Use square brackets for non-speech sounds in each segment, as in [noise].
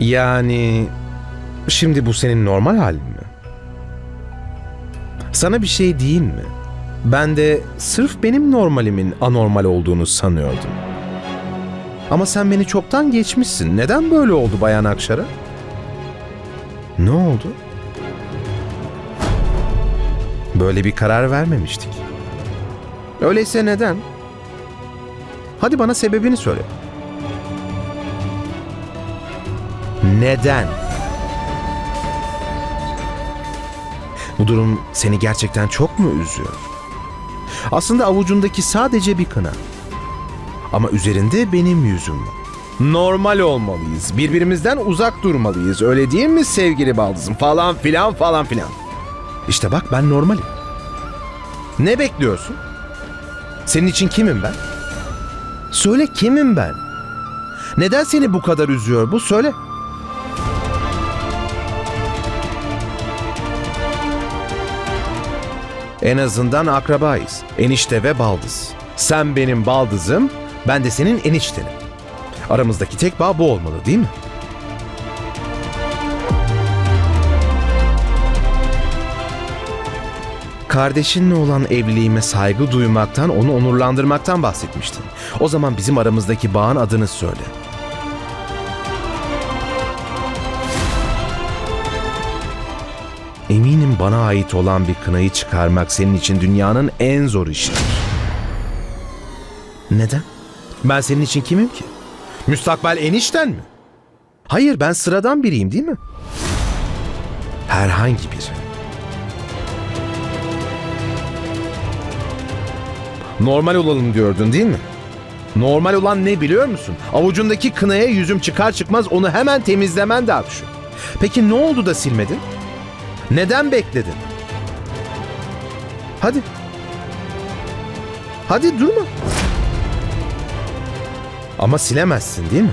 Yani şimdi bu senin normal halin mi? Sana bir şey diyeyim mi? Ben de sırf benim normalimin anormal olduğunu sanıyordum. Ama sen beni çoktan geçmişsin. Neden böyle oldu Bayan Akşar'a? Ne oldu? Böyle bir karar vermemiştik. Öyleyse neden? Hadi bana sebebini söyle. Neden? Bu durum seni gerçekten çok mu üzüyor? Aslında avucundaki sadece bir kına. Ama üzerinde benim yüzüm var. Normal olmalıyız. Birbirimizden uzak durmalıyız. Öyle değil mi sevgili baldızım? Falan filan falan filan. İşte bak ben normalim. Ne bekliyorsun? Senin için kimim ben? Söyle kimim ben? Neden seni bu kadar üzüyor bu? Söyle. En azından akrabayız. Enişte ve baldız. Sen benim baldızım, ben de senin eniştenim. Aramızdaki tek bağ bu olmalı değil mi? Kardeşinle olan evliliğime saygı duymaktan, onu onurlandırmaktan bahsetmiştin. O zaman bizim aramızdaki bağın adını söyle. Eminim bana ait olan bir kınayı çıkarmak senin için dünyanın en zor işidir. Neden? Ben senin için kimim ki? Müstakbel enişten mi? Hayır ben sıradan biriyim değil mi? Herhangi biri. Normal olalım diyordun değil mi? Normal olan ne biliyor musun? Avucundaki kınaya yüzüm çıkar çıkmaz onu hemen temizlemen de şu. Peki ne oldu da silmedin? Neden bekledin? Hadi. Hadi durma. Ama silemezsin değil mi?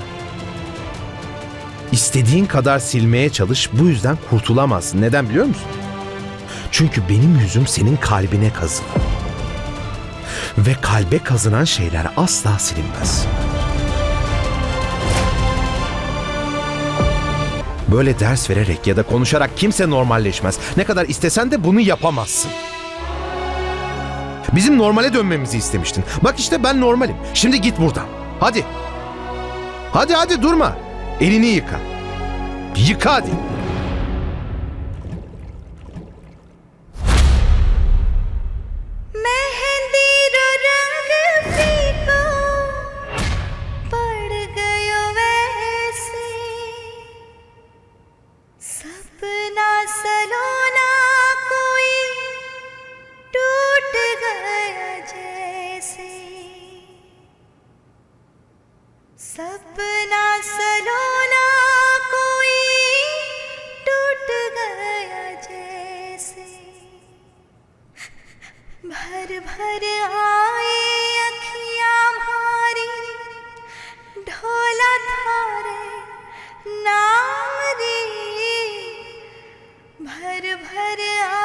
İstediğin kadar silmeye çalış bu yüzden kurtulamazsın. Neden biliyor musun? Çünkü benim yüzüm senin kalbine kazılı. Ve kalbe kazınan şeyler asla silinmez. Böyle ders vererek ya da konuşarak kimse normalleşmez. Ne kadar istesen de bunu yapamazsın. Bizim normale dönmemizi istemiştin. Bak işte ben normalim. Şimdi git buradan. Hadi. Hadi hadi durma. Elini yıka. Yıka hadi. भर भर आए अखियाँ भारी ढोला थारे नाम रे भर भर आए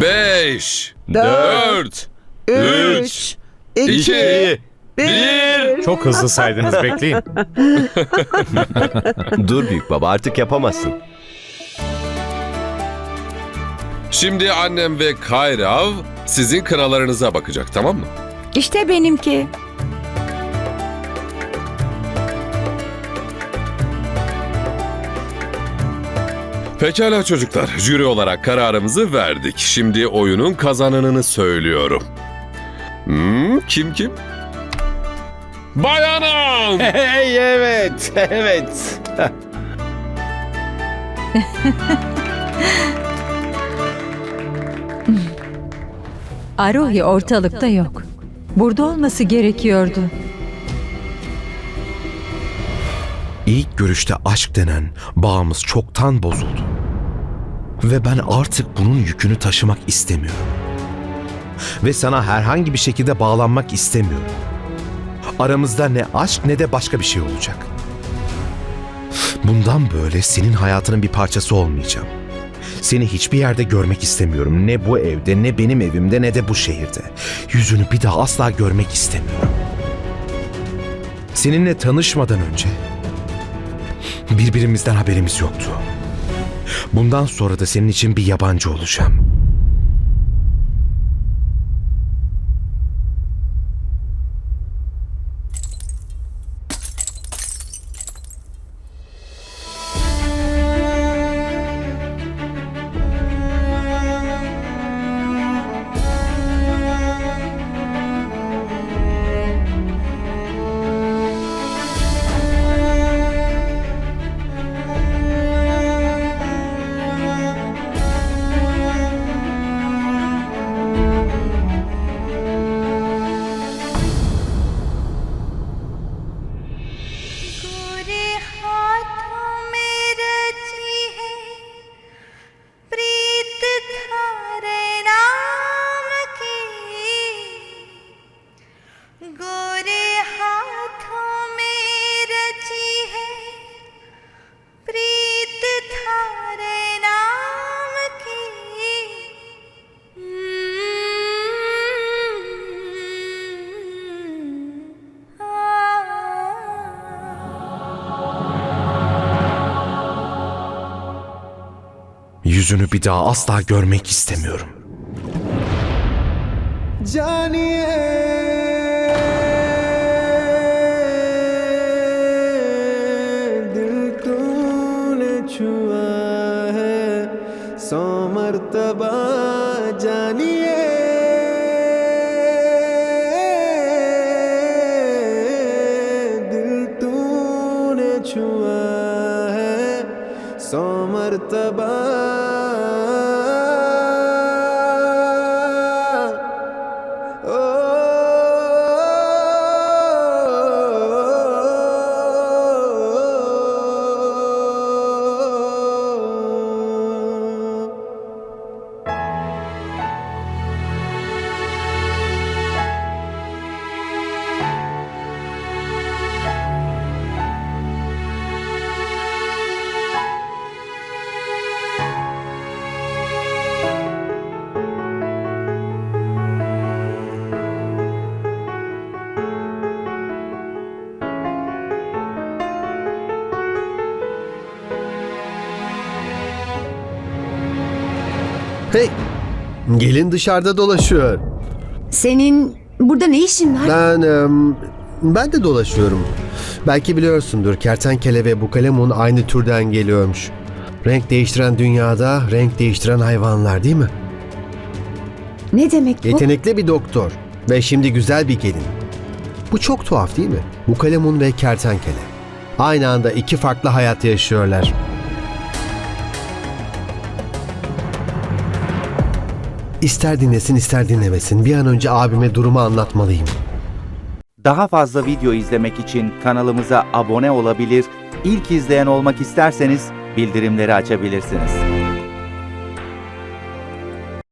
5, 4, 3, 2, 1. Çok hızlı saydınız bekleyin. [laughs] Dur büyük baba artık yapamazsın. Şimdi annem ve Kayrav sizin kralarınıza bakacak tamam mı? İşte benimki. Pekala çocuklar, jüri olarak kararımızı verdik. Şimdi oyunun kazananını söylüyorum. Hmm, kim kim? Bayanım! [laughs] Hey evet evet. Arohi ortalıkta yok. Burada olması gerekiyordu. İlk görüşte aşk denen bağımız çoktan bozuldu. Ve ben artık bunun yükünü taşımak istemiyorum. Ve sana herhangi bir şekilde bağlanmak istemiyorum. Aramızda ne aşk ne de başka bir şey olacak. Bundan böyle senin hayatının bir parçası olmayacağım. Seni hiçbir yerde görmek istemiyorum. Ne bu evde, ne benim evimde, ne de bu şehirde. Yüzünü bir daha asla görmek istemiyorum. Seninle tanışmadan önce birbirimizden haberimiz yoktu. Bundan sonra da senin için bir yabancı olacağım. Yüzünü bir daha asla görmek istemiyorum. दिल तूने छुआ है सौ मर्तबा जानिए दिल तूने छुआ है सौ मर्तबा Hey! Gelin dışarıda dolaşıyor. Senin burada ne işin var? Ben em, ben de dolaşıyorum. Belki biliyorsundur kertenkele ve bukalemun aynı türden geliyormuş. Renk değiştiren dünyada renk değiştiren hayvanlar değil mi? Ne demek bu? Yetenekli bir doktor ve şimdi güzel bir gelin. Bu çok tuhaf değil mi? Bukalemun ve kertenkele. Aynı anda iki farklı hayat yaşıyorlar. İster dinlesin ister dinlemesin bir an önce abime durumu anlatmalıyım. Daha fazla video izlemek için kanalımıza abone olabilir, ilk izleyen olmak isterseniz bildirimleri açabilirsiniz.